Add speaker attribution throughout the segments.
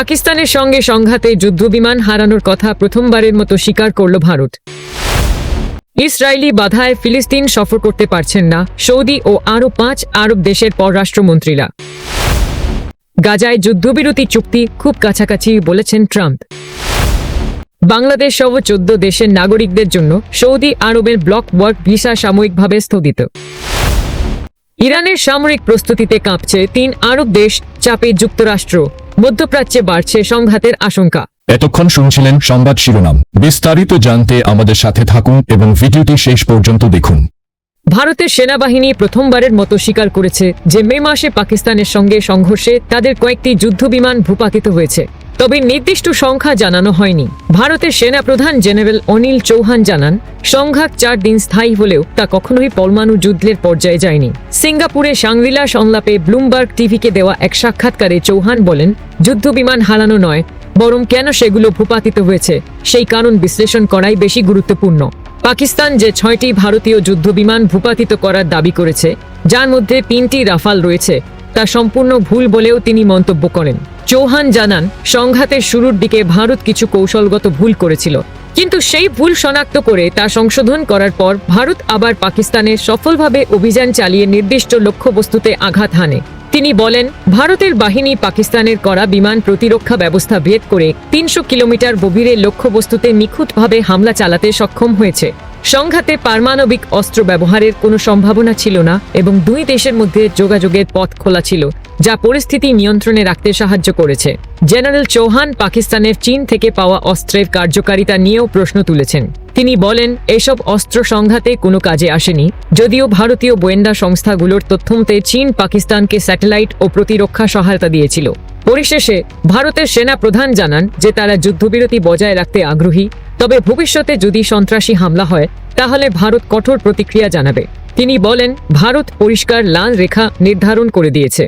Speaker 1: পাকিস্তানের সঙ্গে সংঘাতে যুদ্ধবিমান হারানোর কথা প্রথমবারের মতো স্বীকার করল ভারত ইসরায়েলি বাধায় ফিলিস্তিন সফর করতে পারছেন না সৌদি ও আরও পাঁচ আরব দেশের পররাষ্ট্রমন্ত্রীরা গাজায় যুদ্ধবিরতি চুক্তি খুব কাছাকাছি বলেছেন ট্রাম্প বাংলাদেশ সহ চোদ্দ দেশের নাগরিকদের জন্য সৌদি আরবের ব্লক ওয়ার্ক ভিসা সাময়িকভাবে স্থগিত ইরানের সামরিক প্রস্তুতিতে কাঁপছে তিন আরব দেশ চাপে যুক্তরাষ্ট্র মধ্যপ্রাচ্যে বাড়ছে সংঘাতের আশঙ্কা
Speaker 2: এতক্ষণ শুনছিলেন সংবাদ শিরোনাম বিস্তারিত জানতে আমাদের সাথে থাকুন এবং ভিডিওটি শেষ পর্যন্ত দেখুন
Speaker 1: ভারতের সেনাবাহিনী প্রথমবারের মতো স্বীকার করেছে যে মে মাসে পাকিস্তানের সঙ্গে সংঘর্ষে তাদের কয়েকটি যুদ্ধবিমান ভূপাতিত হয়েছে তবে নির্দিষ্ট সংখ্যা জানানো হয়নি ভারতের সেনাপ্রধান জেনারেল অনিল চৌহান জানান সংঘাত চার দিন স্থায়ী হলেও তা কখনোই পরমাণু যুদ্ধের পর্যায়ে যায়নি সিঙ্গাপুরে সাংলিলা সংলাপে ব্লুমবার্গ টিভিকে দেওয়া এক সাক্ষাৎকারে চৌহান বলেন যুদ্ধবিমান হারানো নয় বরং কেন সেগুলো ভূপাতিত হয়েছে সেই কারণ বিশ্লেষণ করাই বেশি গুরুত্বপূর্ণ পাকিস্তান যে ছয়টি ভারতীয় যুদ্ধবিমান ভূপাতিত করার দাবি করেছে যার মধ্যে তিনটি রাফাল রয়েছে তা সম্পূর্ণ ভুল বলেও তিনি মন্তব্য করেন চৌহান জানান সংঘাতের শুরুর দিকে ভারত কিছু কৌশলগত ভুল করেছিল কিন্তু সেই ভুল শনাক্ত করে তা সংশোধন করার পর ভারত আবার পাকিস্তানে সফলভাবে অভিযান চালিয়ে নির্দিষ্ট লক্ষ্যবস্তুতে আঘাত হানে তিনি বলেন ভারতের বাহিনী পাকিস্তানের করা বিমান প্রতিরক্ষা ব্যবস্থা ভেদ করে তিনশো কিলোমিটার গভীরে লক্ষ্যবস্তুতে নিখুঁতভাবে হামলা চালাতে সক্ষম হয়েছে সংঘাতে পারমাণবিক অস্ত্র ব্যবহারের কোনো সম্ভাবনা ছিল না এবং দুই দেশের মধ্যে যোগাযোগের পথ খোলা ছিল যা পরিস্থিতি নিয়ন্ত্রণে রাখতে সাহায্য করেছে জেনারেল চৌহান পাকিস্তানের চীন থেকে পাওয়া অস্ত্রের কার্যকারিতা নিয়েও প্রশ্ন তুলেছেন তিনি বলেন এসব অস্ত্র সংঘাতে কোনো কাজে আসেনি যদিও ভারতীয় গোয়েন্দা সংস্থাগুলোর তথ্যমতে চীন পাকিস্তানকে স্যাটেলাইট ও প্রতিরক্ষা সহায়তা দিয়েছিল পরিশেষে ভারতের সেনা প্রধান জানান যে তারা যুদ্ধবিরতি বজায় রাখতে আগ্রহী তবে ভবিষ্যতে যদি সন্ত্রাসী হামলা হয় তাহলে ভারত কঠোর প্রতিক্রিয়া জানাবে তিনি বলেন ভারত পরিষ্কার লাল রেখা নির্ধারণ করে দিয়েছে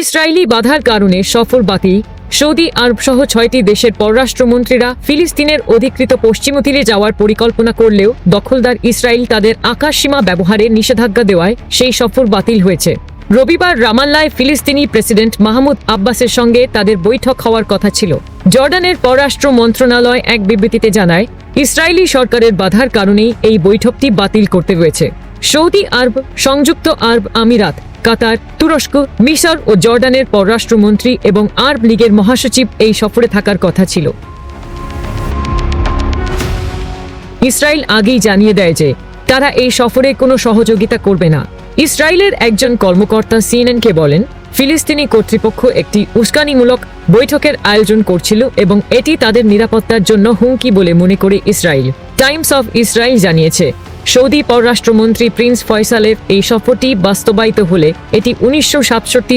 Speaker 1: ইসরায়েলি বাধার কারণে সফর বাতিল সৌদি আরব সহ ছয়টি দেশের পররাষ্ট্রমন্ত্রীরা ফিলিস্তিনের অধিকৃত পশ্চিম তীরে যাওয়ার পরিকল্পনা করলেও দখলদার ইসরায়েল তাদের আকাশসীমা ব্যবহারে নিষেধাজ্ঞা দেওয়ায় সেই সফর বাতিল হয়েছে রবিবার রামাল্লায় ফিলিস্তিনি প্রেসিডেন্ট মাহমুদ আব্বাসের সঙ্গে তাদের বৈঠক হওয়ার কথা ছিল জর্ডানের পররাষ্ট্র মন্ত্রণালয় এক বিবৃতিতে জানায় ইসরায়েলি সরকারের বাধার কারণেই এই বৈঠকটি বাতিল করতে হয়েছে সৌদি আরব সংযুক্ত আরব আমিরাত কাতার তুরস্ক মিশর ও জর্ডানের পররাষ্ট্রমন্ত্রী এবং আরব লীগের মহাসচিব এই সফরে থাকার কথা ছিল ইসরায়েল আগেই জানিয়ে দেয় যে তারা এই সফরে কোনো সহযোগিতা করবে না ইসরায়েলের একজন কর্মকর্তা সিএনএনকে বলেন ফিলিস্তিনি কর্তৃপক্ষ একটি উস্কানিমূলক বৈঠকের আয়োজন করছিল এবং এটি তাদের নিরাপত্তার জন্য হুমকি বলে মনে করে ইসরায়েল টাইমস অফ ইসরায়েল জানিয়েছে সৌদি পররাষ্ট্রমন্ত্রী প্রিন্স ফয়সালের এই সফরটি বাস্তবায়িত হলে এটি উনিশশো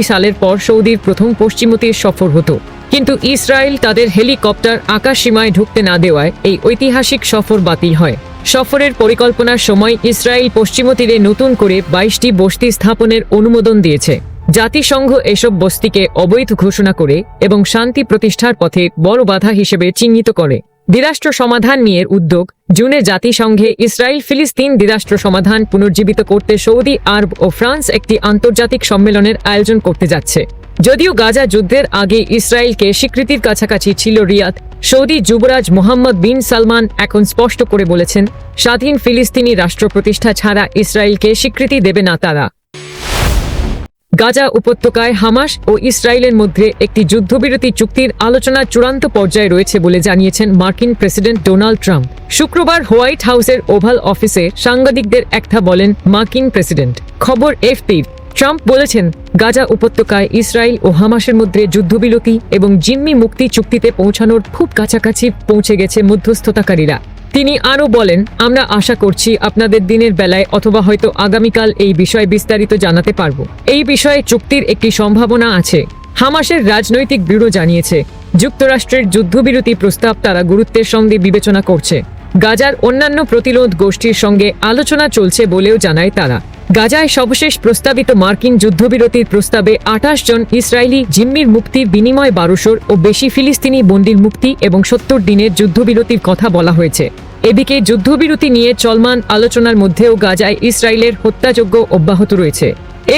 Speaker 1: সালের পর সৌদির প্রথম পশ্চিমতীর সফর হতো কিন্তু ইসরায়েল তাদের হেলিকপ্টার আকাশ সীমায় ঢুকতে না দেওয়ায় এই ঐতিহাসিক সফর বাতিল হয় সফরের পরিকল্পনার সময় ইসরায়েল পশ্চিম তীরে নতুন করে বাইশটি বস্তি স্থাপনের অনুমোদন দিয়েছে জাতিসংঘ এসব বস্তিকে অবৈধ ঘোষণা করে এবং শান্তি প্রতিষ্ঠার পথে বড় বাধা হিসেবে চিহ্নিত করে দ্বিরাষ্ট্র সমাধান নিয়ে উদ্যোগ জুনে জাতিসংঘে ইসরায়েল ফিলিস্তিন দ্বিরাষ্ট্র সমাধান পুনর্জীবিত করতে সৌদি আরব ও ফ্রান্স একটি আন্তর্জাতিক সম্মেলনের আয়োজন করতে যাচ্ছে যদিও গাজা যুদ্ধের আগে ইসরায়েলকে স্বীকৃতির কাছাকাছি ছিল রিয়াদ সৌদি যুবরাজ মোহাম্মদ বিন সালমান এখন স্পষ্ট করে বলেছেন স্বাধীন ফিলিস্তিনি রাষ্ট্র প্রতিষ্ঠা ছাড়া ইসরায়েলকে স্বীকৃতি দেবে না তারা গাজা উপত্যকায় হামাস ও ইসরায়েলের মধ্যে একটি যুদ্ধবিরতি চুক্তির আলোচনা চূড়ান্ত পর্যায়ে রয়েছে বলে জানিয়েছেন মার্কিন প্রেসিডেন্ট ডোনাল্ড ট্রাম্প শুক্রবার হোয়াইট হাউসের ওভাল অফিসে সাংবাদিকদের একথা বলেন মার্কিন প্রেসিডেন্ট খবর এফপির ট্রাম্প বলেছেন গাজা উপত্যকায় ইসরায়েল ও হামাসের মধ্যে যুদ্ধবিরতি এবং জিম্মি মুক্তি চুক্তিতে পৌঁছানোর খুব কাছাকাছি পৌঁছে গেছে মধ্যস্থতাকারীরা তিনি আরও বলেন আমরা আশা করছি আপনাদের দিনের বেলায় অথবা হয়তো আগামীকাল এই বিষয়ে বিস্তারিত জানাতে পারব এই বিষয়ে চুক্তির একটি সম্ভাবনা আছে হামাসের রাজনৈতিক ব্যুরো জানিয়েছে যুক্তরাষ্ট্রের যুদ্ধবিরতি প্রস্তাব তারা গুরুত্বের সঙ্গে বিবেচনা করছে গাজার অন্যান্য প্রতিরোধ গোষ্ঠীর সঙ্গে আলোচনা চলছে বলেও জানায় তারা গাজায় সর্বশেষ প্রস্তাবিত মার্কিন যুদ্ধবিরতির প্রস্তাবে আঠাশ জন ইসরায়েলি জিম্মির মুক্তির বিনিময় বারোশোর ও বেশি ফিলিস্তিনি বন্দির মুক্তি এবং সত্তর দিনের যুদ্ধবিরতির কথা বলা হয়েছে এদিকে যুদ্ধবিরতি নিয়ে চলমান আলোচনার মধ্যেও গাজায় ইসরায়েলের হত্যাযোগ্য অব্যাহত রয়েছে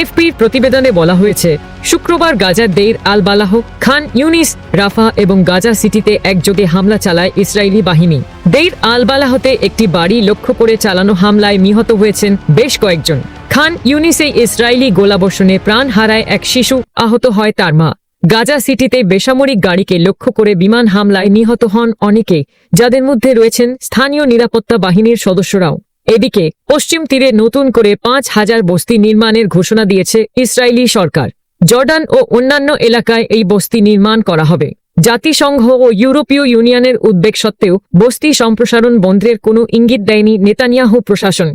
Speaker 1: এফপির প্রতিবেদনে বলা হয়েছে শুক্রবার গাজার দেইর আল বালাহ খান ইউনিস রাফা এবং গাজা সিটিতে একযোগে হামলা চালায় ইসরায়েলি বাহিনী দেইর আল বালাহতে একটি বাড়ি লক্ষ্য করে চালানো হামলায় নিহত হয়েছেন বেশ কয়েকজন খান ইউনিসে ইসরায়েলি গোলাবর্ষণে প্রাণ হারায় এক শিশু আহত হয় তার মা গাজা সিটিতে বেসামরিক গাড়িকে লক্ষ্য করে বিমান হামলায় নিহত হন অনেকে যাদের মধ্যে রয়েছেন স্থানীয় নিরাপত্তা বাহিনীর সদস্যরাও এদিকে পশ্চিম তীরে নতুন করে পাঁচ হাজার বস্তি নির্মাণের ঘোষণা দিয়েছে ইসরায়েলি সরকার জর্ডান ও অন্যান্য এলাকায় এই বস্তি নির্মাণ করা হবে জাতিসংঘ ও ইউরোপীয় ইউনিয়নের উদ্বেগ সত্ত্বেও বস্তি সম্প্রসারণ বন্ধের কোনো ইঙ্গিত দেয়নি নেতানিয়াহু প্রশাসন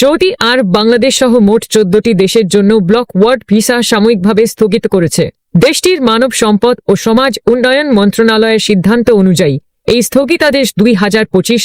Speaker 1: সৌদি আর বাংলাদেশ সহ মোট চোদ্দটি দেশের জন্য ব্লক ওয়ার্ড ভিসা সাময়িকভাবে স্থগিত করেছে দেশটির মানব সম্পদ ও সমাজ উন্নয়ন মন্ত্রণালয়ের সিদ্ধান্ত অনুযায়ী এই স্থগিতাদেশ দুই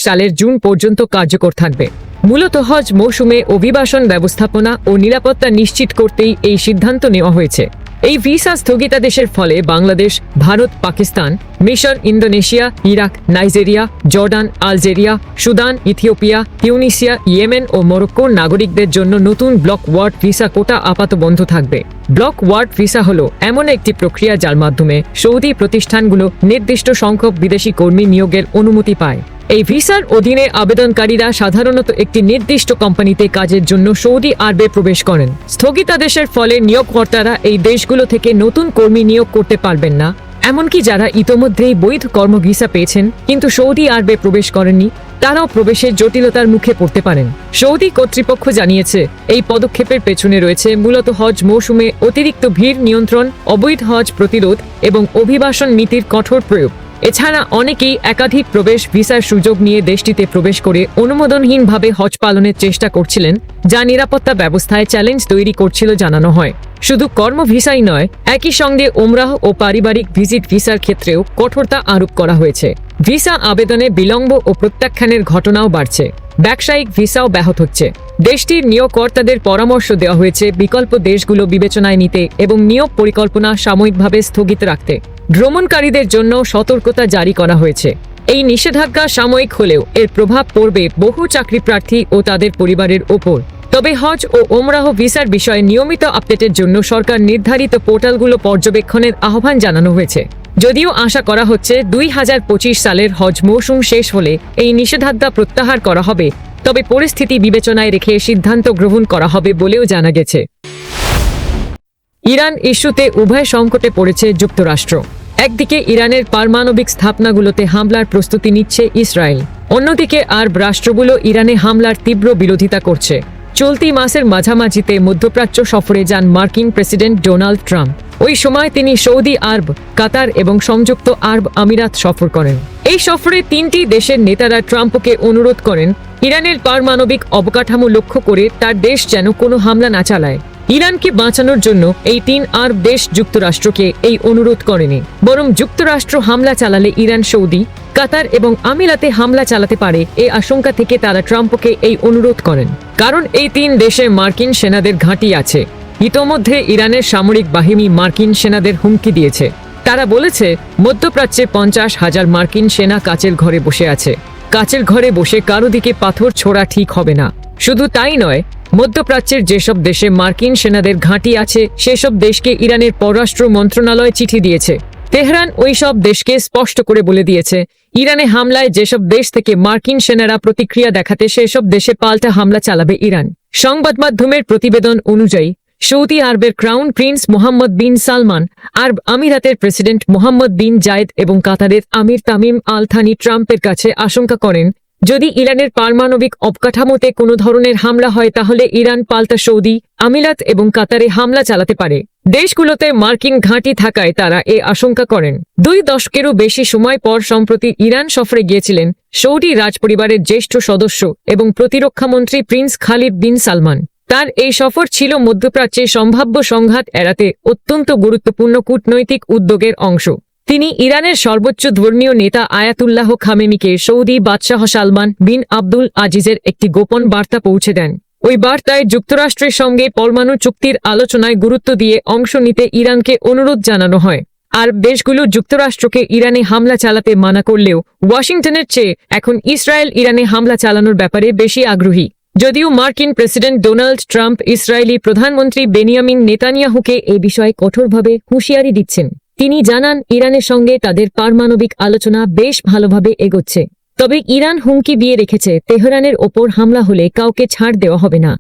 Speaker 1: সালের জুন পর্যন্ত কার্যকর থাকবে মূলত হজ মৌসুমে অভিবাসন ব্যবস্থাপনা ও নিরাপত্তা নিশ্চিত করতেই এই সিদ্ধান্ত নেওয়া হয়েছে এই ভিসা স্থগিতাদেশের ফলে বাংলাদেশ ভারত পাকিস্তান মিশর Indonesia Iraq Nigeria Jordan Algeria Sudan Ethiopia Tunisia Yemen ও মরক্কোর নাগরিকদের জন্য নতুন ব্লক ওয়ার্ড ভিসা কোটা আপাত বন্ধ থাকবে ব্লক ওয়ার্ড ভিসা হলো এমন একটি প্রক্রিয়া যার মাধ্যমে সৌদি প্রতিষ্ঠানগুলো নির্দিষ্ট সংখ্যক বিদেশি কর্মী নিয়োগের অনুমতি পায় এই ভিসার অধীনে আবেদনকারীরা সাধারণত একটি নির্দিষ্ট কোম্পানিতে কাজের জন্য সৌদি আরবে প্রবেশ করেন স্থগিতাদেশের ফলে নিয়োগকর্তারা এই দেশগুলো থেকে নতুন কর্মী নিয়োগ করতে পারবেন না এমনকি যারা ইতোমধ্যেই বৈধ কর্ম ভিসা পেয়েছেন কিন্তু সৌদি আরবে প্রবেশ করেননি তারাও প্রবেশের জটিলতার মুখে পড়তে পারেন সৌদি কর্তৃপক্ষ জানিয়েছে এই পদক্ষেপের পেছনে রয়েছে মূলত হজ মৌসুমে অতিরিক্ত ভিড় নিয়ন্ত্রণ অবৈধ হজ প্রতিরোধ এবং অভিবাসন নীতির কঠোর প্রয়োগ এছাড়া অনেকেই একাধিক প্রবেশ ভিসার সুযোগ নিয়ে দেশটিতে প্রবেশ করে অনুমোদনহীনভাবে হজ পালনের চেষ্টা করছিলেন যা নিরাপত্তা ব্যবস্থায় চ্যালেঞ্জ তৈরি করছিল জানানো হয় শুধু কর্ম ভিসাই নয় একই সঙ্গে ওমরাহ ও পারিবারিক ভিজিট ভিসার ক্ষেত্রেও কঠোরতা আরোপ করা হয়েছে ভিসা আবেদনে বিলম্ব ও প্রত্যাখ্যানের ঘটনাও বাড়ছে ব্যবসায়িক ভিসাও ব্যাহত হচ্ছে দেশটির নিয়োগকর্তাদের পরামর্শ দেওয়া হয়েছে বিকল্প দেশগুলো বিবেচনায় নিতে এবং নিয়োগ পরিকল্পনা সাময়িকভাবে স্থগিত রাখতে ভ্রমণকারীদের জন্য সতর্কতা জারি করা হয়েছে এই নিষেধাজ্ঞা সাময়িক হলেও এর প্রভাব পড়বে বহু চাকরি প্রার্থী ও তাদের পরিবারের ওপর তবে হজ ও ওমরাহ ভিসার বিষয়ে নিয়মিত আপডেটের জন্য সরকার নির্ধারিত পোর্টালগুলো পর্যবেক্ষণের আহ্বান জানানো হয়েছে যদিও আশা করা হচ্ছে দুই সালের হজ মৌসুম শেষ হলে এই নিষেধাজ্ঞা প্রত্যাহার করা হবে তবে পরিস্থিতি বিবেচনায় রেখে সিদ্ধান্ত গ্রহণ করা হবে বলেও জানা গেছে ইরান ইস্যুতে উভয় সংকটে পড়েছে যুক্তরাষ্ট্র একদিকে ইরানের পারমাণবিক স্থাপনাগুলোতে হামলার প্রস্তুতি নিচ্ছে ইসরায়েল অন্যদিকে আরব রাষ্ট্রগুলো ইরানে হামলার তীব্র বিরোধিতা করছে চলতি মাসের মাঝামাঝিতে মধ্যপ্রাচ্য সফরে যান মার্কিন প্রেসিডেন্ট ডোনাল্ড ট্রাম্প ওই সময় তিনি সৌদি আরব কাতার এবং সংযুক্ত আরব আমিরাত সফর করেন এই সফরে তিনটি দেশের নেতারা ট্রাম্পকে অনুরোধ করেন ইরানের পারমাণবিক অবকাঠামো লক্ষ্য করে তার দেশ যেন কোনো হামলা না চালায় ইরানকে বাঁচানোর জন্য এই তিন আর দেশ যুক্তরাষ্ট্রকে এই অনুরোধ করেনি বরং যুক্তরাষ্ট্র হামলা চালালে ইরান সৌদি কাতার এবং আমিরাতে হামলা চালাতে পারে এই আশঙ্কা থেকে তারা ট্রাম্পকে এই অনুরোধ করেন কারণ এই তিন দেশে মার্কিন সেনাদের ঘাঁটি আছে ইতোমধ্যে ইরানের সামরিক বাহিনী মার্কিন সেনাদের হুমকি দিয়েছে তারা বলেছে মধ্যপ্রাচ্যে পঞ্চাশ হাজার মার্কিন সেনা কাচের ঘরে বসে আছে কাচের ঘরে বসে কারো দিকে পাথর ছোড়া ঠিক হবে না শুধু তাই নয় মধ্যপ্রাচ্যের যেসব দেশে মার্কিন সেনাদের ঘাঁটি আছে সেসব দেশকে ইরানের পররাষ্ট্র মন্ত্রণালয় চিঠি দিয়েছে তেহরান ওই সব দেশকে স্পষ্ট করে বলে দিয়েছে ইরানে হামলায় যেসব দেশ থেকে মার্কিন সেনারা প্রতিক্রিয়া দেখাতে সেসব দেশে পাল্টা হামলা চালাবে ইরান সংবাদ মাধ্যমের প্রতিবেদন অনুযায়ী সৌদি আরবের crown prince Mohammed bin Salman Arab আমিরাতের প্রেসিডেন্ট মোহাম্মদ বিন জায়েদ এবং কাতারের আমির তামিম আল থানি ট্রাম্পের কাছে আশঙ্কা করেন যদি ইরানের পারমাণবিক অবকাঠামোতে কোনো ধরনের হামলা হয় তাহলে ইরান পাল্টা সৌদি আমিলাত এবং কাতারে হামলা চালাতে পারে দেশগুলোতে মার্কিন ঘাঁটি থাকায় তারা এ আশঙ্কা করেন দুই দশকেরও বেশি সময় পর সম্প্রতি ইরান সফরে গিয়েছিলেন সৌদি রাজপরিবারের জ্যেষ্ঠ সদস্য এবং প্রতিরক্ষামন্ত্রী প্রিন্স খালিদ বিন সালমান তার এই সফর ছিল মধ্যপ্রাচ্যে সম্ভাব্য সংঘাত এড়াতে অত্যন্ত গুরুত্বপূর্ণ কূটনৈতিক উদ্যোগের অংশ তিনি ইরানের সর্বোচ্চ ধর্মীয় নেতা আয়াতুল্লাহ খামেমিকে সৌদি বাদশাহ সালমান বিন আব্দুল আজিজের একটি গোপন বার্তা পৌঁছে দেন ওই বার্তায় যুক্তরাষ্ট্রের সঙ্গে পরমাণু চুক্তির আলোচনায় গুরুত্ব দিয়ে অংশ নিতে ইরানকে অনুরোধ জানানো হয় আর দেশগুলো যুক্তরাষ্ট্রকে ইরানে হামলা চালাতে মানা করলেও ওয়াশিংটনের চেয়ে এখন ইসরায়েল ইরানে হামলা চালানোর ব্যাপারে বেশি আগ্রহী যদিও মার্কিন প্রেসিডেন্ট ডোনাল্ড ট্রাম্প ইসরায়েলি প্রধানমন্ত্রী বেনিয়ামিন নেতানিয়াহুকে এ বিষয়ে কঠোরভাবে হুঁশিয়ারি দিচ্ছেন তিনি জানান ইরানের সঙ্গে তাদের পারমাণবিক আলোচনা বেশ ভালোভাবে এগোচ্ছে তবে ইরান হুমকি দিয়ে রেখেছে তেহরানের ওপর হামলা হলে কাউকে ছাড় দেওয়া হবে না